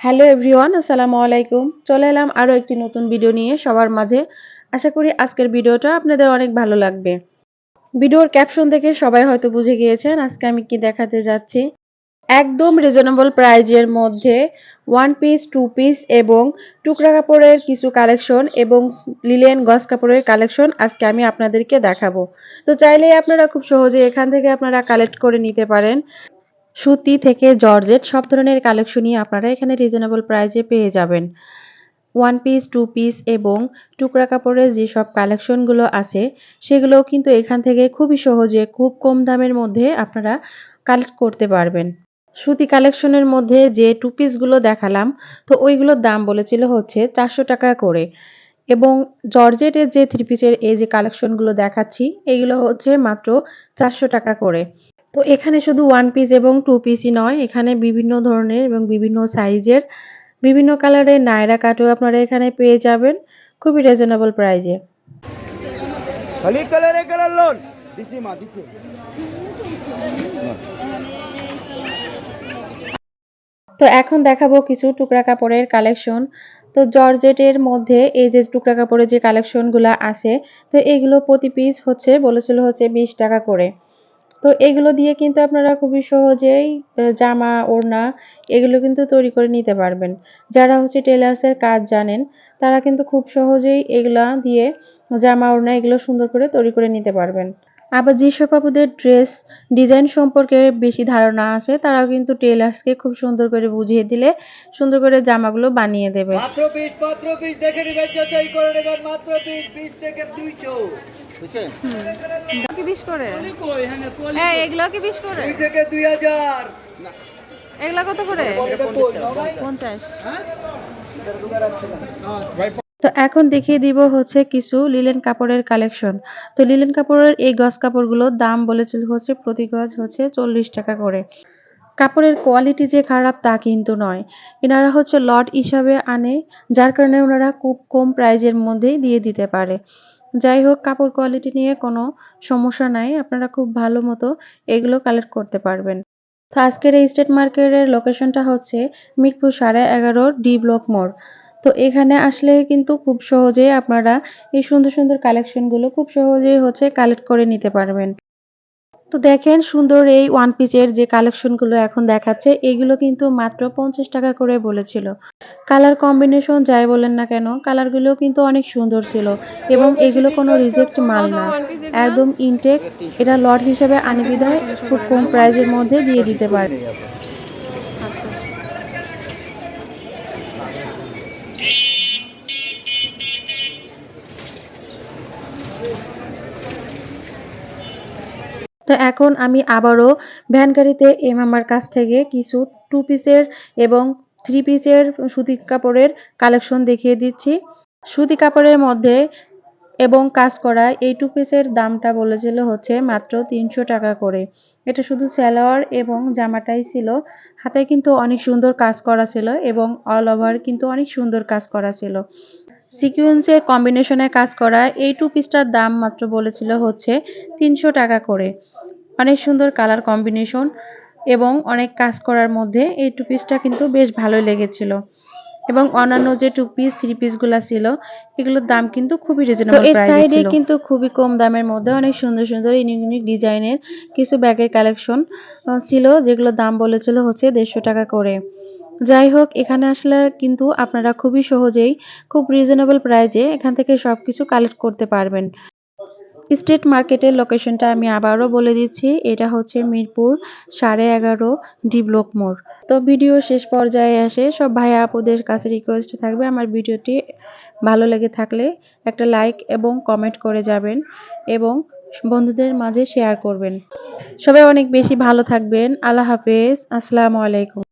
Hello everyone, আসসালামু আলাইকুম। চলে এলাম আরও একটি নতুন ভিডিও নিয়ে সবার মাঝে। আশা করি আজকের ভিডিওটা আপনাদের অনেক ভালো লাগবে। ভিডিওর ক্যাপশন দেখে সবাই হয়তো বুঝে গিয়েছেন আজকে আমি কি দেখাতে যাচ্ছি। একদম রিজনেবল প্রাইজের মধ্যে ওয়ান পিস টু পিস এবং টুকরা কাপড়ের কিছু কালেকশন এবং লিলেন গস কাপড়ের কালেকশন আজকে আমি আপনাদেরকে দেখাবো। তো চাইলেই আপনারা খুব সহজে এখান থেকে আপনারা কালেক্ট করে নিতে পারেন। সুতি থেকে জর্জেট, সব ধরনের কালেকশনই আপনারা এখানে রিজনেবল প্রাইজে পেয়ে যাবেন। ওয়ান পিস টু পিস এবং টুকরা কাপড়ের যেসব কালেকশনগুলো আছে, সেগুলোও কিন্তু এখান থেকে খুবই সহজে, খুব কম দামের মধ্যে আপনারা কালেক্ট করতে পারবেন। সুতি কালেকশনের মধ্যে যে টু পিসগুলো দেখালাম, তো ওইগুলোর দাম বলেছিল হচ্ছে চারশো টাকা করে। এবং জর্জেটের যে থ্রি পিসের এই যে কালেকশনগুলো দেখাচ্ছি, এগুলো হচ্ছে মাত্র চারশো টাকা করে। তো এখানে শুধু ওয়ান পিস এবং টু পিসই নয় এখানে বিভিন্ন ধরনের এবং বিভিন্ন সাইজের বিভিন্ন কালারের নায়রা কাটও আপনারা এখানে পেয়ে যাবেন খুবই রিজনেবল প্রাইজে তো এখন দেখাবো কিছু টুকরা কাপড়ের কালেকশন তো জর্জেটের মধ্যে এই যে টুকরা কাপড়ের যে কালেকশনগুলো আছে তো এগুলো প্রতি পিস হচ্ছে বলেছিল হচ্ছে বিশ টাকা করে। তো এগুলো দিয়ে কিন্তু আপনারা খুবই সহজেই জামা, ওড়না এগুলো কিন্তু তৈরি করে নিতে পারবেন। যারা হচ্ছে টেলার্সের কাজ জানেন, তারা কিন্তু খুব সহজেই এগুলা দিয়ে জামা, ওড়না এগুলো সুন্দর করে তৈরি করে নিতে পারবেন। আবার যেসব আপুদের ড্রেস ডিজাইন সম্পর্কে বেশি ধারণা আছে তারাও কিন্তু টেলার্সকে খুব সুন্দর করে বুঝিয়ে দিলে সুন্দর করে জামাগুলো বানিয়ে দেবে। মাত্র পিস মাত্র পিস দেখে নেবেন যাচাই করে নেবেন মাত্র পিস পিস থেকে দুইশো। বুঝছেন? কি বিশ করে? হ্যাঁ এগুলো কি বিশ করে? দুই থেকে দুই হাজার। এগুলো কত করে? পঞ্চাশ। তো এখন দেখিয়ে দিব হচ্ছে কিছু লিলেন কাপড়ের কালেকশন তো লিলেন কাপড়ের এই গজ কাপড়গুলোর দাম বলেছিল হচ্ছে প্রতি গজ হচ্ছে চল্লিশ টাকা করে। কাপড়ের কোয়ালিটি যে খারাপ তা কিন্তু নয়। এনারা হচ্ছে লট হিসাবে আনে, যার কারণে ওনারা খুব কম প্রাইজের মধ্যেই দিয়ে দিতে পারে। যাই হোক কাপড় কোয়ালিটি নিয়ে কোনো সমস্যা নাই, আপনারা খুব ভালো মতো এগুলো কালেক্ট করতে পারবেন। তো আজকের এই স্টেট মার্কেটের লোকেশনটা হচ্ছে মিরপুর সাড়ে এগারোর ডি ব্লক মোড়। তো এখানে আসলে কিন্তু খুব সহজেই আপনারা এই সুন্দর সুন্দর কালেকশনগুলো খুব সহজেই হচ্ছে কালেক্ট করে নিতে পারবেন। তো দেখেন সুন্দর এই ওয়ান পিসের যে কালেকশনগুলো এখন দেখাচ্ছে, এগুলো কিন্তু মাত্র পঞ্চাশ টাকা করে বলেছিল। কালার কম্বিনেশন যাই বলেন না কেন কালারগুলো কিন্তু অনেক সুন্দর ছিল এবং এগুলো কোনো রিজেক্ট মাল না। একদম ইনটেক এটা লট হিসেবে আনি বিধায় খুব কম প্রাইজের মধ্যে দিয়ে দিতে পারে তো এখন আমি আবারও ভ্যান গাড়িতে এম আমার কাছ থেকে কিছু টু পিসের এবং থ্রি পিসের সুতি কাপড়ের কালেকশন দেখিয়ে দিচ্ছি। সুতি কাপড়ের মধ্যে এবং কাজ করা এই টু পিসের দামটা বলেছিল হচ্ছে মাত্র তিনশো টাকা করে। এটা শুধু স্যালোয়ার এবং জামাটাই ছিল। হাতে কিন্তু অনেক সুন্দর কাজ করা ছিল এবং অল ওভার কিন্তু অনেক সুন্দর কাজ করা ছিল। সিকুয়েন্সের কম্বিনেশনে কাজ করা এই টু পিসটার দাম মাত্র বলেছিল হচ্ছে তিনশো টাকা করে। অনেক সুন্দর কালার কম্বিনেশন এবং অনেক কাজ করার মধ্যে এই টু পিসটা কিন্তু বেশ ভালোই লেগেছিল। এবং অন্যান্য যে টু পিস থ্রি পিসগুলো ছিল এগুলোর দাম কিন্তু খুবই রিজনেবল এর ছিল। কিন্তু খুবই কম দামের মধ্যে অনেক সুন্দর সুন্দর ইউনিক ইউনিক ডিজাইনের কিছু ব্যাগের কালেকশন ছিল যেগুলোর দাম বলেছিল হচ্ছে দেড়শো টাকা করে। যাই হোক এখানে আসলে কিন্তু আপনারা খুবই সহজেই, খুব রিজনেবল প্রাইজে এখান থেকে সবকিছু কালেক্ট করতে পারবেন। স্ট্রিট মার্কেটের লোকেশনটা আমি আবারও বলে দিচ্ছি, এটা হচ্ছে মিরপুর সাড়ে এগারো ডি ব্লক মোড়। তো ভিডিও শেষ পর্যায়ে আসে সব ভাই আপুদের কাছে রিকোয়েস্ট থাকবে, আমার ভিডিওটি ভালো লেগে থাকলে একটা লাইক এবং কমেন্ট করে যাবেন এবং বন্ধুদের মাঝে শেয়ার করবেন। সবাই অনেক বেশি ভালো থাকবেন, আল্লাহ হাফেজ, আসসালামু আলাইকুম।